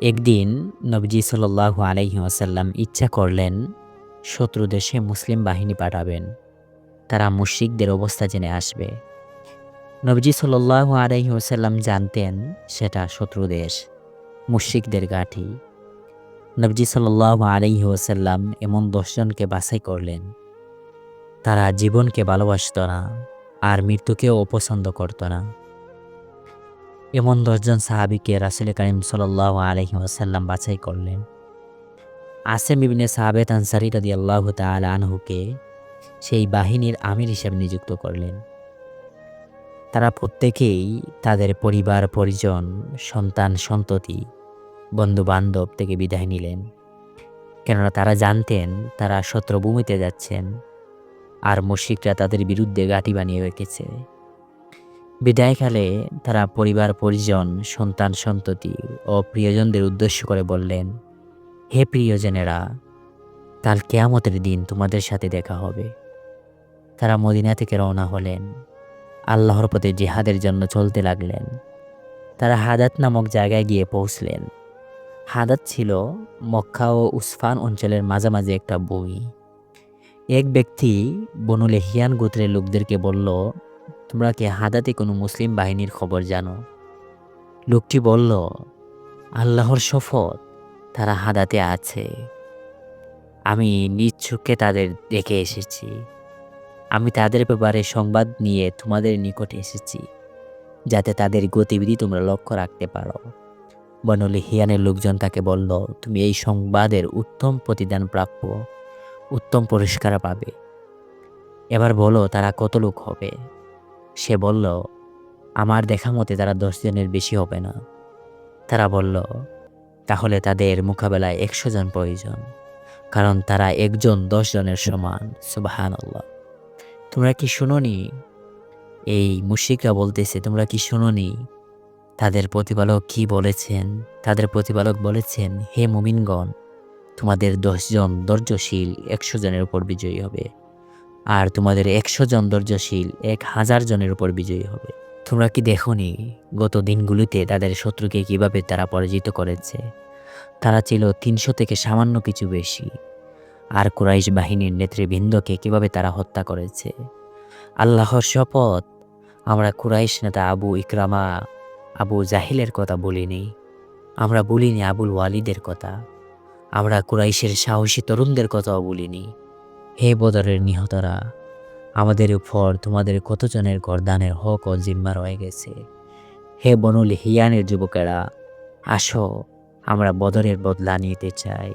একদিন নবীজি সাল্লাল্লাহু আলাইহি ওয়াসাল্লাম ইচ্ছা করলেন শত্রু দেশে মুসলিম বাহিনী পাঠাবেন। তারা মুশরিকদের অবস্থা জেনে আসবে। নবীজি সাল্লাল্লাহু আলাইহি ওয়াসাল্লাম জানতেন সেটা শত্রু দেশ, মুশরিকদের গাঠি নবীজি সাল্লাল্লাহু আলাইহি ওয়াসাল্লাম এমন দশজনকে বাছাই করলেন। তারা জীবনকে ভালোবাসত না আর মৃত্যুকেও অপছন্দ করত না। এমন দশজন সাহাবিকে রাসুল করিম সাল্লাহ আলহি ওয়াসাল্লাম বাছাই করলেন। আসেম ইবনে সাহাবেত আনসারি রাদি আল্লাহ তালা আনহুকে সেই বাহিনীর আমির হিসেবে নিযুক্ত করলেন। তারা প্রত্যেকেই তাদের পরিবার, পরিজন, সন্তান, সন্ততি বন্ধু বান্ধব থেকে বিদায় নিলেন। কেননা তারা জানতেন তারা শত্রুভূমিতে যাচ্ছেন আর মুশিকরা তাদের বিরুদ্ধে গাঁটি বানিয়ে রেখেছে। বিদায়কালে তারা পরিবার, পরিজন, সন্তান, সন্ততি ও প্রিয়জনদের উদ্দেশ্য করে বললেন, হে প্রিয়জনেরা, কাল কেয়ামতের দিন তোমাদের সাথে দেখা হবে। তারা মদিনা থেকে রওনা হলেন। আল্লাহর পথে জিহাদের জন্য চলতে লাগলেন। তারা হাদাত নামক জায়গায় গিয়ে পৌঁছলেন। হাদাত ছিল মক্কা ও উসফান অঞ্চলের মাঝামাঝি একটা বই। এক ব্যক্তি বনুলে হিয়ান গোত্রের লোকদেরকে বলল তোমরা কি হাদাতে কোনো মুসলিম বাহিনীর খবর জানো? লোকটি বলল, আল্লাহর শপথ তারা হাদাতে আছে। আমি চোখে তাদের দেখে এসেছি। আমি তাদের ব্যাপারে সংবাদ নিয়ে তোমাদের নিকটে এসেছি, যাতে তাদের গতিবিধি তোমরা লক্ষ্য রাখতে পারো। বনলি হিয়ানের লোকজন তাকে বলল, তুমি এই সংবাদের উত্তম প্রতিদান প্রাপ্য, উত্তম পুরস্কার পাবে। এবার বলো তারা কত লোক হবে? সে বলল, আমার দেখা মতে তারা দশজনের বেশি হবে না। তারা বলল, তাহলে তাদের মোকাবেলায় একশো জন প্রয়োজন, কারণ তারা একজন জনের সমান। সুবাহান আল্লাহ তোমরা কি শুনোনি? এই মুশিকরা বলতেছে, তোমরা কি শুনোনি? তাদের প্রতিপালক কি বলেছেন? তাদের প্রতিপালক বলেছেন, হে মুমিনগণ, তোমাদের দশজন ধৈর্যশীল একশো জনের উপর বিজয়ী হবে। আর তোমাদের একশো জন ধৈর্যশীল, এক হাজার জনের উপর বিজয়ী হবে। তোমরা কি দেখনি গত দিনগুলিতে তাদের শত্রুকে কীভাবে তারা পরাজিত করেছে? তারা ছিল তিনশো থেকে সামান্য কিছু বেশি। আর কুরাইশ বাহিনীর নেতৃবৃন্দকে কীভাবে তারা হত্যা করেছে? আল্লাহর শপথ। আমরা কুরাইশ নেতা আবু ইকরামা, আবু জাহিলের কথা বলিনি। আমরা বলিনি আবুল ওয়ালিদের কথা। আমরা কুরাইশের সাহসী তরুণদের কথাও বলিনি। হে বদরের নিহতরা, আমাদের উপর তোমাদের কতজনের গরদানের হক ও জিম্মা রয়ে গেছে। হে বনুল হিয়ানের যুবকেরা, আসো, আমরা বদরের বদলা নিতে চাই।